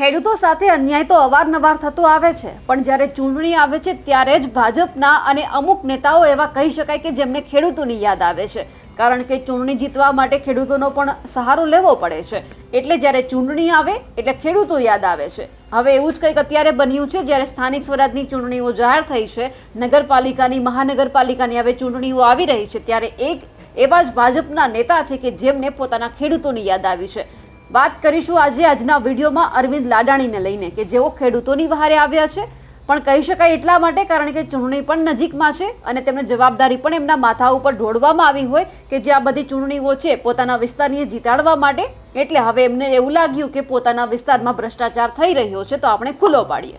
ખેડૂતો સાથે અન્યાય તો અવારનવાર થતો આવે છે. પણ જ્યારે ચૂંટણી આવે છે, ત્યારે જ ભાજપના અને અમુક નેતાઓ એવા કહી શકાય કે જેમને ખેડૂતોની યાદ આવે છે. કારણ કે ચૂંટણી જીતવા માટે ખેડૂતોનો પણ સહારો લેવો પડે છે. એટલે જ્યારે ચૂંટણી આવે, એટલે ખેડૂતો યાદ આવે છે. હવે એવું જ કંઈક અત્યારે બન્યું છે, જ્યારે સ્થાનિક સ્વરાજની ચૂંટણીઓ જાહેર થઈ છે, નગરપાલિકાની, મહાનગરપાલિકાની હવે ચૂંટણીઓ આવી રહી છે, ત્યારે એક એવા જ ભાજપના નેતા છે કે જેમને પોતાના ખેડૂતોની યાદ આવી છે. વાત કરીશું આજે આજના વિડીયોમાં અરવિંદ લાડાણીને લઈને કે જેઓ ખેડૂતોની વહારે આવ્યા છે. પણ કહી શકાય એટલા માટે કારણ કે ચૂંટણી પણ નજીકમાં છે અને તેમને જવાબદારી પણ એમના માથા ઉપર ઢોળવામાં આવી હોય કે જે આ બધી ચૂંટણીઓ છે પોતાના વિસ્તારને જીતાડવા માટે. એટલે હવે એમને એવું લાગ્યું કે પોતાના વિસ્તારમાં ભ્રષ્ટાચાર થઈ રહ્યો છે તો આપણે ખુલ્લો પાડીએ.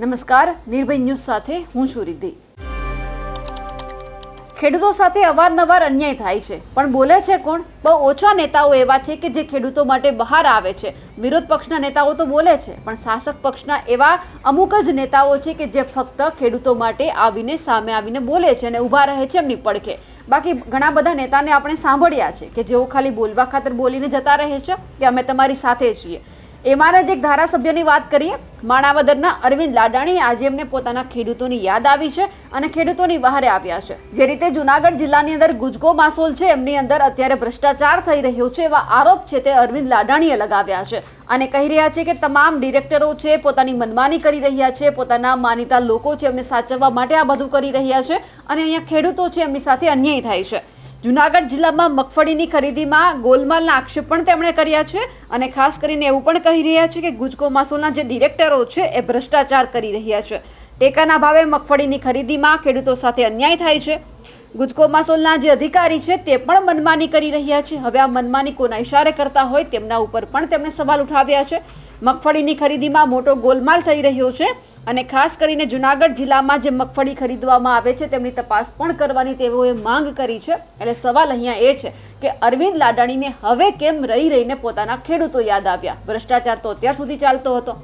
નમસ્કાર, નિર્ભય ન્યૂઝ સાથે હું છું રિદ્ધિ. ખેડૂતો સાથે અવારનવાર અન્યાય થાય છે. પણ બોલે છે કોણ? બહુ ઓછા નેતાઓ એવા છે કે જે ખેડૂતો માટે બહાર આવે છે. વિરોધ પક્ષના નેતાઓ તો બોલે છે, પણ શાસક પક્ષના એવા અમુક જ નેતાઓ છે કે જે ફક્ત ખેડૂતો માટે આવીને સામે આવીને બોલે છે અને ઊભા રહે છે એમની પડખે. બાકી ઘણા બધા નેતાને આપણે સાંભળ્યા છે કે જેઓ ખાલી બોલવા ખાતર બોલીને જતા રહે છે કે અમે તમારી સાથે છીએ. એમાંના જ એક ધારાસભ્યની વાત કરીએ. માણાવદરના અરવિંદ લાડાણી આજે એમને પોતાના ખેડૂતોની યાદ આવી છે અને ખેડૂતોની વહારે આવ્યા છે. જે રીતે જુનાગઢ જિલ્લાની અંદર ગુજકો માસોલ છે, એમની અંદર અત્યારે ભ્રષ્ટાચાર થઈ રહ્યો છે એવા આરોપ છે તે અરવિંદ લાડાણીએ લગાવ્યા છે. અને કહી રહ્યા છે કે તમામ ડિરેક્ટરો છે, પોતાની મનમાની કરી રહ્યા છે, પોતાના માનીતા લોકો છે એમને સાચવવા માટે આ બધું કરી રહ્યા છે અને અહીંયા ખેડૂતો છે એમની સાથે અન્યાય થાય છે. જુનાગઢ જિલ્લામાં મગફળીની ખરીદીમાં ગોલમાલના આક્ષેપ પણ તેમણે કર્યા છે અને ખાસ કરીને એવું પણ કહી રહ્યા છે કે ગુજકો માસોલના જે ડિરેક્ટરો છે એ ભ્રષ્ટાચાર કરી રહ્યા છે. ટેકાના ભાવે મગફળીની ખરીદીમાં ખેડૂતો સાથે અન્યાય થાય છે. ગુજકો માસોલના જે અધિકારી છે તે પણ મનમાની કરી રહ્યા છે. હવે આ મનમાની કોના ઇશારે કરતા હોય તેમના ઉપર પણ તેમણે સવાલ ઉઠાવ્યા છે. મગફળીની ખરીદીમાં મોટો ગોલમાલ થઈ રહ્યો છે અને ખાસ કરીને જુનાગઢ જિલ્લામાં જે મગફળી ખરીદવામાં આવે છે, તેમની તપાસ પણ કરવાની તેઓએ માંગ કરી છે. એટલે સવાલ અહીંયા એ છે કે અરવિંદ લાડાણીને હવે કેમ રહી રહીને પોતાના ખેડૂતો યાદ આવ્યા? ભ્રષ્ટાચાર તો અત્યાર સુધી ચાલતો હતો.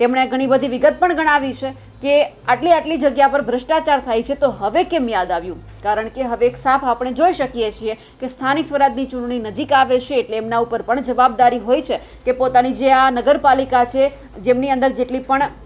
તેમણે ઘણી બધી વિગત પણ ગણાવી છે કે આટલી આટલી જગ્યા પર ભ્રષ્ટાચાર થાય છે તો હવે કેમ યાદ આવ્યું? કારણ કે હવે એક સાફ આપણે જોઈ શકીએ છીએ કે સ્થાનિક સ્વરાજની ચૂંટણી નજીક આવે છે એટલે એમના ઉપર પણ જવાબદારી હોય છે કે પોતાની જે આ નગરપાલિકા છે જેમની અંદર જેટલી પણ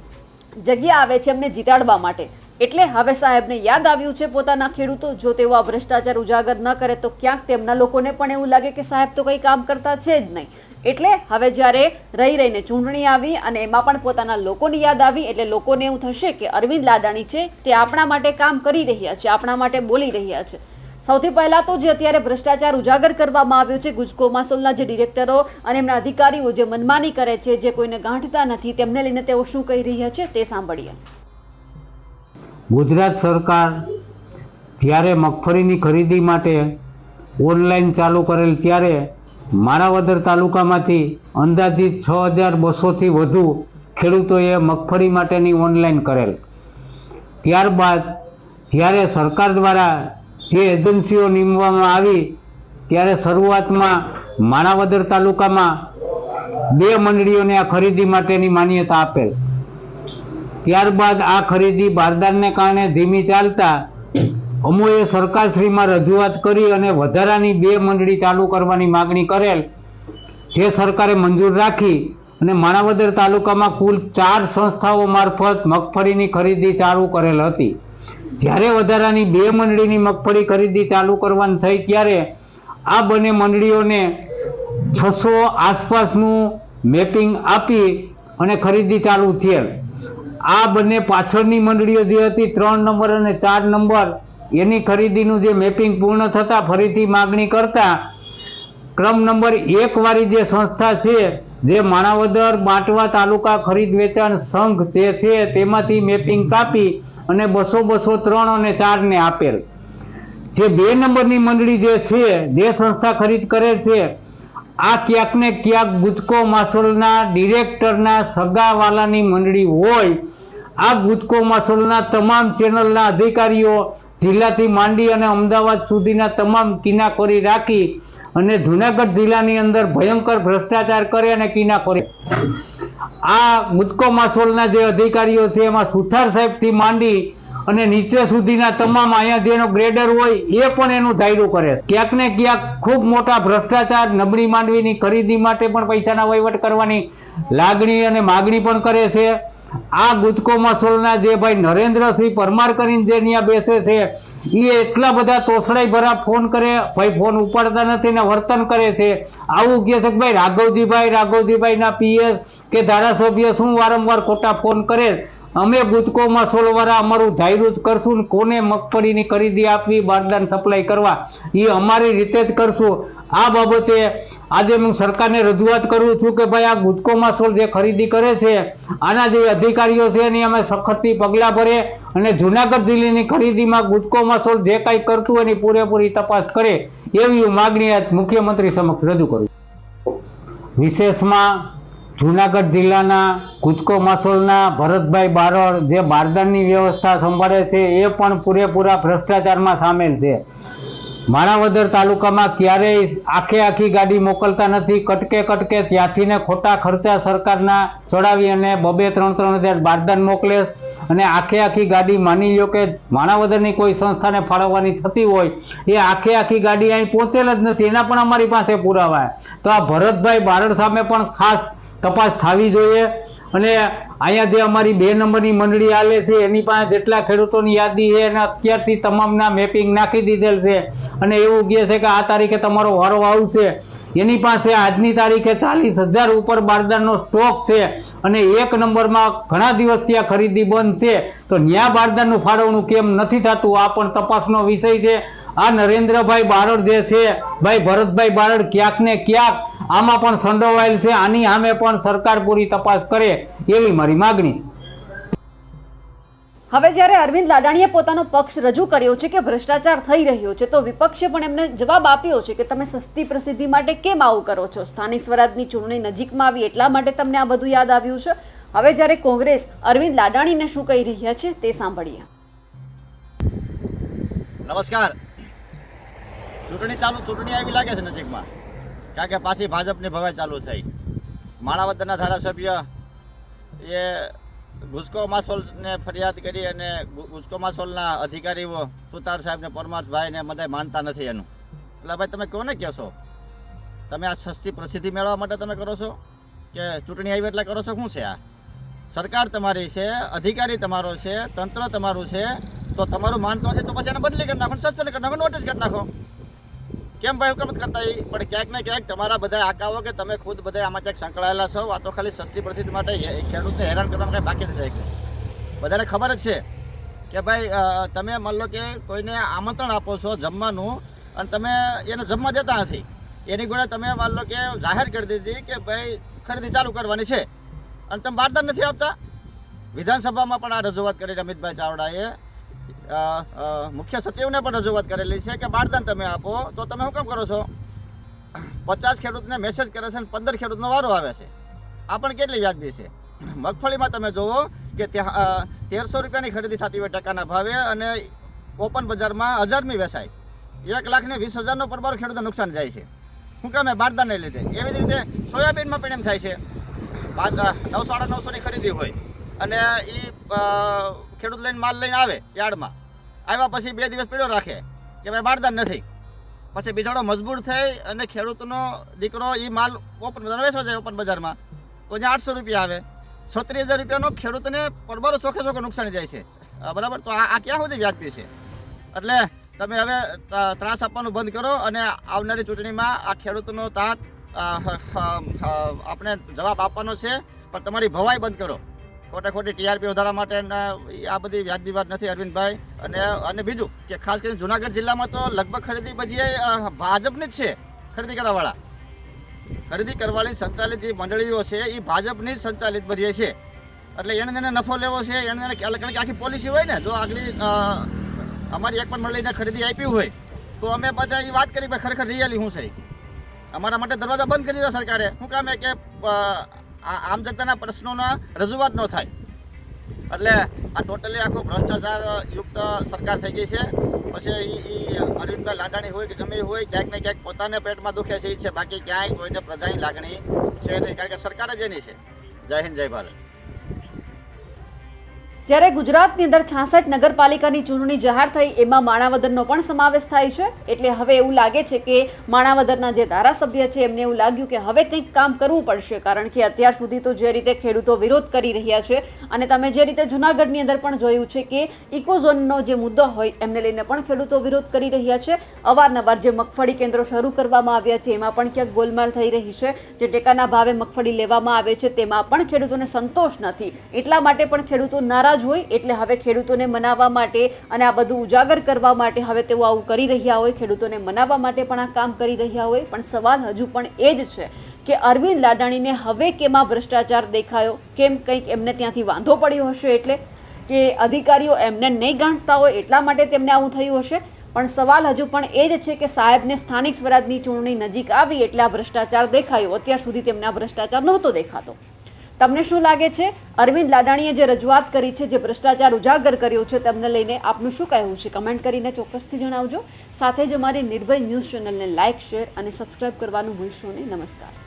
જગ્યા આવે છે એમને જીતાડવા માટે. એટલે હવે સાહેબને યાદ આવ્યું છે પોતાના ખેડૂતો. જો તેઓ આ ભ્રષ્ટાચાર ઉજાગર ન કરે તો ક્યાંક તેમના લોકોને પણ એવું લાગે કે સાહેબ તો કંઈ કામ કરતા છે જ નહીં. એટલે હવે જ્યારે રહી રહીને ચૂંટણી આવી અને એમાં પણ પોતાના લોકોની યાદ આવી, એટલે લોકોને એવું થશે કે અરવિંદ લાડાણી છે તે આપણા માટે કામ કરી રહ્યા છે, આપણા માટે બોલી રહ્યા છે. સૌથી પહેલા તો જે અત્યારે ભ્રષ્ટાચાર ઉજાગર કરવામાં આવ્યો છે, ગુજકો માસોલના જે ડિરેક્ટરો અને એમના અધિકારીઓ જે મનમાની કરે છે, જે કોઈને ગાંઠતા નથી, તેમને લઈને તેઓ શું કહી રહ્યા છે તે સાંભળીએ. ગુજરાત સરકાર જ્યારે મગફળીની ખરીદી માટે ઓનલાઈન ચાલુ કરેલ ત્યારે માણાવદર તાલુકામાંથી અંદાજિત છ હજાર બસોથી વધુ ખેડૂતોએ મગફળી માટેની ઓનલાઈન કરેલ. ત્યારબાદ જ્યારે સરકાર દ્વારા જે એજન્સીઓ નીમવામાં આવી, ત્યારે શરૂઆતમાં માણાવદર તાલુકામાં બે મંડળીઓને આ ખરીદી માટેની માન્યતા આપેલ. ત્યારબાદ આ ખરીદી બારદાનને કારણે ધીમી ચાલતા અમુએ સરકારશ્રીમાં રજૂઆત કરી અને વધારાની બે મંડળી ચાલુ કરવાની માગણી કરેલ. જે સરકારે મંજૂર રાખી અને માણાવદર તાલુકામાં કુલ ચાર સંસ્થાઓ મારફત મગફળીની ખરીદી ચાલુ કરેલ હતી. જ્યારે વધારાની બે મંડળીની મગફળી ખરીદી ચાલુ કરવાની થઈ ત્યારે આ બંને મંડળીઓને છસો આસપાસનું મેપિંગ આપી અને ખરીદી ચાલુ થયેલ. આ બંને પાછળની મંડળીઓ જે હતી, ત્રણ નંબર અને ચાર નંબર, એની ખરીદીનું જે મેપિંગ પૂર્ણ થતાં ફરીથી માગણી કરતા, ક્રમ નંબર એકવાળી જે સંસ્થા છે, જે માણાવદર બાંટવા તાલુકા ખરીદ વેચાણ સંઘ તે છે, તેમાંથી મેપિંગ કાપી અને બસો બસો ત્રણ અને ચારને આપેલ. જે બે નંબરની મંડળી જે છે, જે સંસ્થા ખરીદ કરે છે, આ ક્યાંક ને ક્યાંક ગુજકો માસોલના ડિરેક્ટરના સગાવાલાની મંડળી હોય આ ગુજકો માસોલના તમામ ચેનલના અધિકારીઓ, જિલ્લાથી માંડી અને અમદાવાદ સુધીના તમામ કિનાખોરી રાખી અને જુનાગઢ જિલ્લાની અંદર ભયંકર ભ્રષ્ટાચાર કરે અને કિનાખોરી. આ ગુજકો માસોલના જે અધિકારીઓ છે, એમાં સુથાર સાહેબથી માંડી અને નીચે સુધીના તમામ અહીંયા જેનો ગ્રેડર હોય, એ પણ એનું ધાયરું કરે. ક્યાંક ને ક્યાંક ખૂબ મોટા ભ્રષ્ટાચાર, નબળી માંડવીની ખરીદી માટે પણ પૈસાના વહીવટ કરવાની લાગણી અને માગણી પણ કરે છે. આ ગુજકો મસોલના જે ભાઈ નરેન્દ્રસિંહ પરમાર કરીને જે ત્યાં બેસે છે એ એટલા બધા તોસડાઈ ભરા ફોન કરે, ભાઈ ફોન ઉપાડતા નથી ને વર્તન કરે છે. આવું કહે છે કે ભાઈ રાઘવજીભાઈ, રાઘવજીભાઈના પીએસ કે ધારાસભ્ય શું વારંવાર ખોટા ફોન કરે? અમે ગુજકો મસોલવાળા અમારું ધાર્યું જ કરશું ને કોને મગફળીની ખરીદી આપવી, બારદાન સપ્લાય કરવા? એ અમારી રીતે જ કરશું. આ બાબતે આજે હું સરકારને રજૂઆત કરું છું કે ભાઈ આ ગુજકો માસોલ જે ખરીદી કરે છે, આના જે અધિકારીઓ છે એની અમે સખતથી પગલાં ભરે અને જુનાગઢ જિલ્લાની ખરીદીમાં ગુજકો માસોલ જે કાંઈ કરતું એની પૂરેપૂરી તપાસ કરે એવી માગણી આજ મુખ્યમંત્રી સમક્ષ રજૂ કરું વિશેષમાં જુનાગઢ જિલ્લાના ગુજકો માસોલના ભરતભાઈ બારડ જે બારદાનની વ્યવસ્થા સંભાળે છે એ પણ પૂરેપૂરા ભ્રષ્ટાચારમાં સામેલ છે. માણાવદર તાલુકામાં ક્યારેય આખે આખી ગાડી મોકલતા નથી. કટકે કટકે ત્યાંથી ને ખોટા ખર્ચા સરકારના ચડાવી અને બબે ત્રણ ત્રણ હજાર બારદાન મોકલે અને આખે આખી ગાડી માની લો કે માણાવદરની કોઈ સંસ્થાને ફાળવવાની થતી હોય, એ આખે આખી ગાડી અહીં પહોંચેલ જ નથી. એના પણ અમારી પાસે પુરાવા તો આ ભરતભાઈ બારડ સામે પણ ખાસ તપાસ થવી જોઈએ અને અહીંયા જે અમારી બે નંબરની મંડળી હાલે છે, એની પાસે જેટલા ખેડૂતોની યાદી છે અને અત્યારથી તમામના મેપિંગ નાખી દીધેલ છે. અને એવું કહે છે કે આ તારીખે તમારો વારો આવશે. એની પાસે આજની તારીખે ચાલીસ હજાર ઉપર બારદાનનો સ્ટોક છે અને એક નંબરમાં ઘણા દિવસ ત્યાં ખરીદી બંધ છે. તો ન્યા બારદાનનું ફાળવણું કેમ નથી થતું? આ પણ તપાસનો વિષય છે. આ નરેન્દ્રભાઈ બારડ જે છે, ભાઈ ભરતભાઈ બારડ ક્યાંક ને ક્યાંક આમાં પણ સંડોવાયેલ છે. આની સામે પણ સરકાર પૂરી તપાસ કરે એવી મારી માગણી છે. હવે જ્યારે અરવિંદ લાડાણીએ પોતાનો પક્ષ રજૂ કર્યો છે કે ભ્રષ્ટાચાર થઈ રહ્યો છે તો વિપક્ષે પણ એમને જવાબ આપ્યો છે કે તમે સસ્તી પ્રસિદ્ધિ માટે કેમ આવું કરો છો? સ્થાનિક સ્વરાજની ચૂંટણી નજીકમાં આવી એટલા માટે તમને આ બધું યાદ આવ્યું છે? હવે જ્યારે કોંગ્રેસ અરવિંદ લાડાણીને શું કહી રહ્યા છે તે સાંભળીએ. નમસ્કાર. ચૂંટણી ચાલુ ચૂંટણી આવી લાગે છે નજીકમાં. કારણ કે પાછી ભાજપની ભવાઈ ચાલુ થઈ. માણાવદરના ધારાસભ્ય એ ગુજકો માસોલને ફરિયાદ કરી અને ગુસ્કો માસોલના અધિકારીઓ સુતાર સાહેબને પરમાર્થભાઈને બધા માનતા નથી એનું. એટલે ભાઈ તમે કોને કહેશો તમે આ સસ્તી પ્રસિદ્ધિ મેળવવા માટે તમે કરો છો? કે ચૂંટણી આવી એટલે કરો છો? શું છે આ? સરકાર તમારી છે, અધિકારી તમારો છે, તંત્ર તમારું છે, તો તમારું માનતો હશે તો પછી એને બદલી કરી નાખો સસ્પેન્ડ કરી નાખો નોટિસ કરી નાખો. કેમ ભાઈ હુકમ કરતા પણ ક્યાંક ને ક્યાંક તમારા બધા આકાઓ કે તમે ખુદ બધા આમાં ક્યાંક સંકળાયેલા છો આ તો ખાલી સસ્તી પ્રસિદ્ધિ માટે ખેડૂતને હેરાન કરવામાં કંઈ બાકી થઈ જાય બધાને ખબર જ છે કે ભાઈ તમે માન લો કે કોઈને આમંત્રણ આપો છો જમવાનું અને તમે એને જમવા દેતા નથી. એની ગોળે તમે માન લો કે જાહેર કરી દીધી કે ભાઈ, ખરીદી ચાલુ કરવાની છે. અને તમે બારદાન નથી આપતા? વિધાનસભામાં પણ આ રજૂઆત કરી અમિતભાઈ ચાવડાએ. મુખ્ય સચિવને પણ રજૂઆત કરેલી છે કે બારદાન તમે આપો, તો તમે શું કામ કરો છો? પચાસ ખેડૂતને મેસેજ કરે છે અને પંદર ખેડૂતનો વારો આવે છે. આ પણ કેટલી વ્યાજબી છે? મગફળીમાં તમે જુઓ કે તેરસો રૂપિયાની ખરીદી થતી હોય ટકાના ભાવે અને ઓપન બજારમાં હજારમી વેચાય. એક લાખ ને વીસ હજારનો પરબાર ખેડૂતને નુકસાન જાય છે. શું કામે બારદાનને લીધે? એવી જ રીતે સોયાબીનમાં પણ એમ થાય છે. નવસો સાડા નવસોની ખરીદી હોય અને એ ખેડૂત લઈને માલ લઈને આવે યાર્ડમાં. આવ્યા પછી બે દિવસ પીડ્યો રાખે કે ભાઈ બારદાન નથી. પછી બિચારો મજબૂર થઈ અને ખેડૂતનો દીકરો એ માલ ઓપન બજાર વેચવા જાય ઓપન બજારમાં. તો જ્યાં આઠસો રૂપિયા આવે. છત્રીસ હજાર રૂપિયાનો ખેડૂતને પરબરો ચોખે ચોખે નુકસાન જાય છે. બરાબર? તો આ ક્યાં સુધી વ્યાજબી છે? એટલે તમે હવે ત્રાસ આપવાનું બંધ કરો અને આવનારી ચૂંટણીમાં આ ખેડૂતનો તાત આપણે જવાબ આપવાનો છે. પણ તમારી ભવાઈ બંધ કરો. ખોટે ખોટી ટીઆરપી વધારવા માટે આ બધી વ્યાજબી વાત નથી અરવિંદભાઈ. અને અને બીજું કે ખાસ કરીને જુનાગઢ જિલ્લામાં તો લગભગ ખરીદી બધી ભાજપની જ છે ખરીદી કરવાવાળા. ખરીદી કરવાની સંચાલિત જે મંડળીઓ છે એ ભાજપની જ સંચાલિત બધી છે. એટલે એને એને નફો લેવો છે, એને એને કારણ કે આખી પોલિસી હોય ને, જો આગલી અમારી એક પણ મંડળીને ખરીદી આપી હોય, તો અમે બધા એ વાત કરી ખરેખર રિયલી શું છે? અમારા માટે દરવાજા બંધ કરી દીધા સરકારે. શું કામે કે આમ જનતાના પ્રશ્નોના રજૂઆત ન થાય. એટલે આ ટોટલી આખો ભ્રષ્ટાચાર યુક્ત સરકાર થઈ ગઈ છે. પછી એ અરવિંદભાઈ લાડાણી હોય કે ગમે હોય, ક્યાંક ને ક્યાંક પોતાને પેટમાં દુખે છે એ છે. બાકી ક્યાંય કોઈને પ્રજાની લાગણી છે નહીં. કારણ કે સરકાર જ એની છે. જય હિન્દ, જય ભારત. જ્યારે ગુજરાતની અંદર છાસઠ નગરપાલિકાની ચૂંટણી જાહેર થઈ, એમાં માણાવદરનો પણ સમાવેશ થાય છે. એટલે હવે એવું લાગે છે કે માણાવદરના જે ધારાસભ્ય છે, એમને એવું લાગ્યું કે હવે કંઈક કામ કરવું પડશે, કારણ કે અત્યાર સુધી તો જે રીતે ખેડૂતો વિરોધ કરી રહ્યા છે અને તમે જે રીતે જુનાગઢની અંદર પણ જોયું છે કે ઇકોઝોનનો જે મુદ્દો હોય, એમને લઈને પણ ખેડૂતો વિરોધ કરી રહ્યા છે. અવારનવાર જે મગફળી કેન્દ્રો શરૂ કરવામાં આવ્યા છે, એમાં પણ ક્યાંક ગોલમાલ થઈ રહી છે. જે ટેકાના ભાવે મગફળી લેવામાં આવે છે, તેમાં પણ ખેડૂતોને સંતોષ નથી. એટલા માટે પણ ખેડૂતો નારાજ હોય એટલે હવે ખેડૂતોને મનાવવા માટે અને આ બધું ઉજાગર કરવા માટે હવે તેઓ આવું કરી રહ્યા હોય, ખેડૂતોને મનાવવા માટે પણ આ કામ કરી રહ્યા હોય. પણ સવાલ હજુ પણ એ જ છે કે અરવિંદ લાડાણીને હવે કેમાં ભ્રષ્ટાચાર દેખાયો? કેમ કંઈક એમને ત્યાંથી વાંધો પડ્યો હશે એટલે? કે અધિકારીઓ એમને નહીં ગાંઠતા હોય એટલા માટે તેમને આવું થયું હશે? પણ સવાલ હજુ પણ એ જ છે કે સાહેબને સ્થાનિક સ્વરાજની ચૂંટણી નજીક આવી એટલે આ ભ્રષ્ટાચાર દેખાયો. અત્યાર સુધી તેમને આ ભ્રષ્ટાચાર નહોતો દેખાતો. તમને શું લાગે છે? અરવિંદ લાડાણીએ જે રજૂઆત કરી છે, જે ભ્રષ્ટાચાર ઉજાગર કર્યો છે, તેમને લઈને આપનું શું કહેવું છે? કમેન્ટ કરીને ચોક્કસથી જણાવજો. સાથે જ અમારી નિર્ભય ન્યૂઝ ચેનલને લાઇક શેર અને સબસ્ક્રાઇબ કરવાનું ભૂલશો નહીં. નમસ્કાર.